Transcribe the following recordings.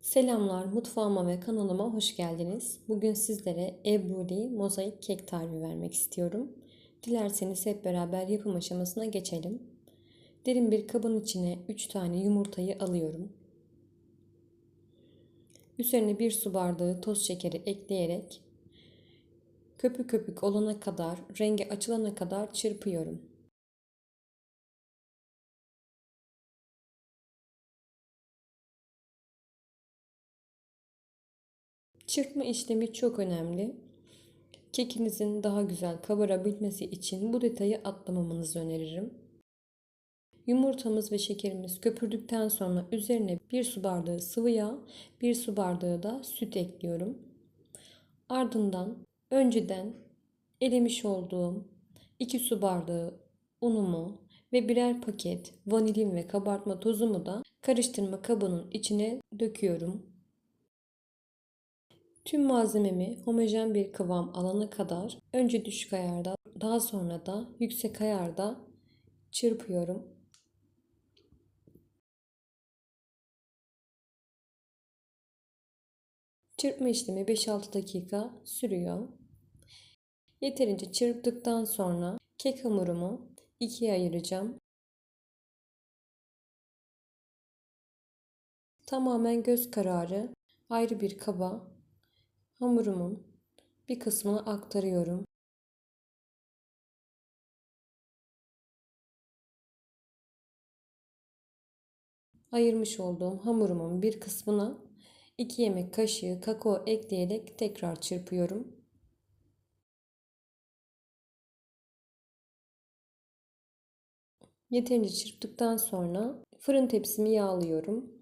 Selamlar, mutfağıma ve kanalıma hoş geldiniz. Bugün sizlere ebruli mozaik kek tarifi vermek istiyorum. Dilerseniz hep beraber yapım aşamasına geçelim. Derin bir kabın içine 3 tane yumurtayı alıyorum. Üzerine 1 su bardağı toz şekeri ekleyerek köpük köpük olana kadar, rengi açılana kadar çırpıyorum. Çırpma işlemi çok önemli. Kekinizin daha güzel kabarabilmesi için bu detayı atlamamanızı öneririm. Yumurtamız ve şekerimiz köpürdükten sonra üzerine 1 su bardağı sıvı yağ, 1 su bardağı da süt ekliyorum. Ardından önceden elemiş olduğum 2 su bardağı unumu ve birer paket vanilin ve kabartma tozumu da karıştırma kabının içine döküyorum. Tüm malzememi homojen bir kıvam alana kadar önce düşük ayarda daha sonra da yüksek ayarda çırpıyorum. Çırpma işlemi 5-6 dakika sürüyor. Yeterince çırptıktan sonra kek hamurumu ikiye ayıracağım. Tamamen göz kararı ayrı bir kaba hamurumun bir kısmını aktarıyorum. Ayırmış olduğum hamurumun bir kısmına 2 yemek kaşığı kakao ekleyerek tekrar çırpıyorum. Yeterince çırptıktan sonra fırın tepsimi yağlıyorum.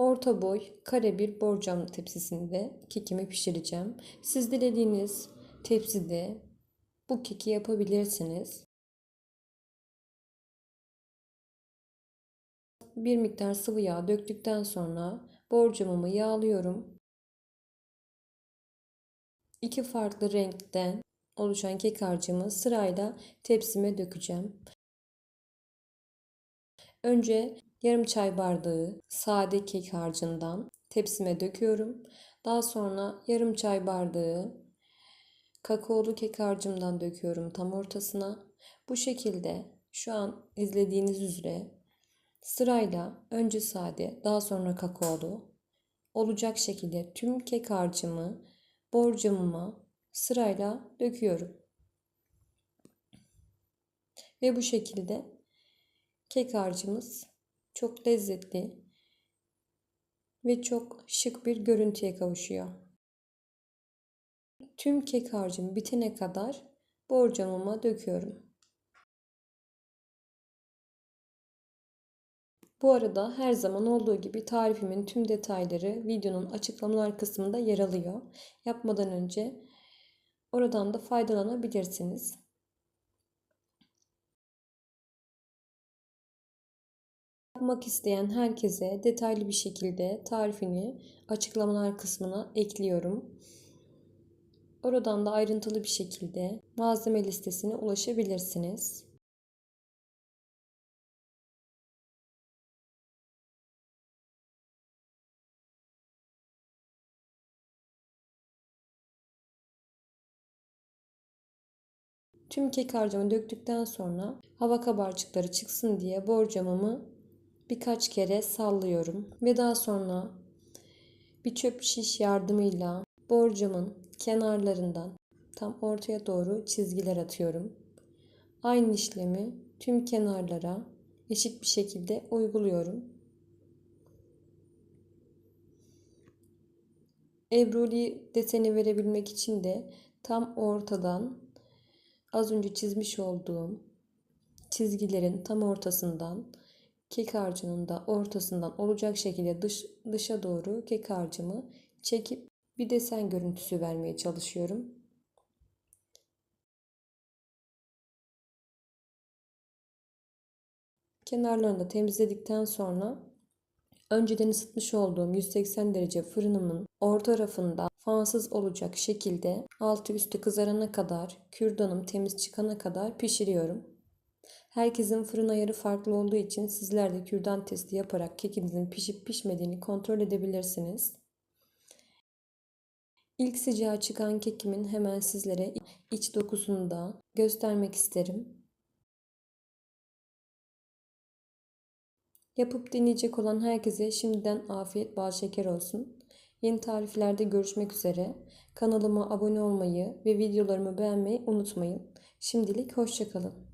Orta boy kare bir borcam tepsisinde kekimi pişireceğim. Siz dilediğiniz tepside bu keki yapabilirsiniz. Bir miktar sıvı yağ döktükten sonra borcamımı yağlıyorum. İki farklı renkten oluşan kek harcımı sırayla tepsime dökeceğim. Önce yarım çay bardağı sade kek harcından tepsime döküyorum. Daha sonra yarım çay bardağı kakaolu kek harcımdan döküyorum tam ortasına. Bu şekilde şu an izlediğiniz üzere sırayla önce sade daha sonra kakaolu olacak şekilde tüm kek harcımı borcamıma sırayla döküyorum. Ve bu şekilde kek harcımız çok lezzetli ve çok şık bir görüntüye kavuşuyor. Tüm kek harcım bitene kadar borcamıma döküyorum. Bu arada her zaman olduğu gibi tarifimin tüm detayları videonun açıklamalar kısmında yer alıyor. Yapmadan önce oradan da faydalanabilirsiniz. Yapmak isteyen herkese detaylı bir şekilde tarifini açıklamalar kısmına ekliyorum. Oradan da ayrıntılı bir şekilde malzeme listesine ulaşabilirsiniz. Tüm kek harcımı döktükten sonra hava kabarcıkları çıksın diye borcamımı birkaç kere sallıyorum ve daha sonra bir çöp şiş yardımıyla borcamın kenarlarından tam ortaya doğru çizgiler atıyorum. Aynı işlemi tüm kenarlara eşit bir şekilde uyguluyorum. Ebruli deseni verebilmek için de tam ortadan az önce çizmiş olduğum çizgilerin tam ortasından kek harcının da ortasından olacak şekilde dış, dışa doğru kek harcımı çekip bir desen görüntüsü vermeye çalışıyorum. Kenarlarını da temizledikten sonra önceden ısıtmış olduğum 180 derece fırınımın orta tarafında fansız olacak şekilde altı üstü kızarana kadar kürdanım temiz çıkana kadar pişiriyorum. Herkesin fırın ayarı farklı olduğu için sizler de kürdan testi yaparak kekinizin pişip pişmediğini kontrol edebilirsiniz. İlk sıcağı çıkan kekimin hemen sizlere iç dokusunu da göstermek isterim. Yapıp deneyecek olan herkese şimdiden afiyet bal şeker olsun. Yeni tariflerde görüşmek üzere. Kanalıma abone olmayı ve videolarımı beğenmeyi unutmayın. Şimdilik hoşçakalın.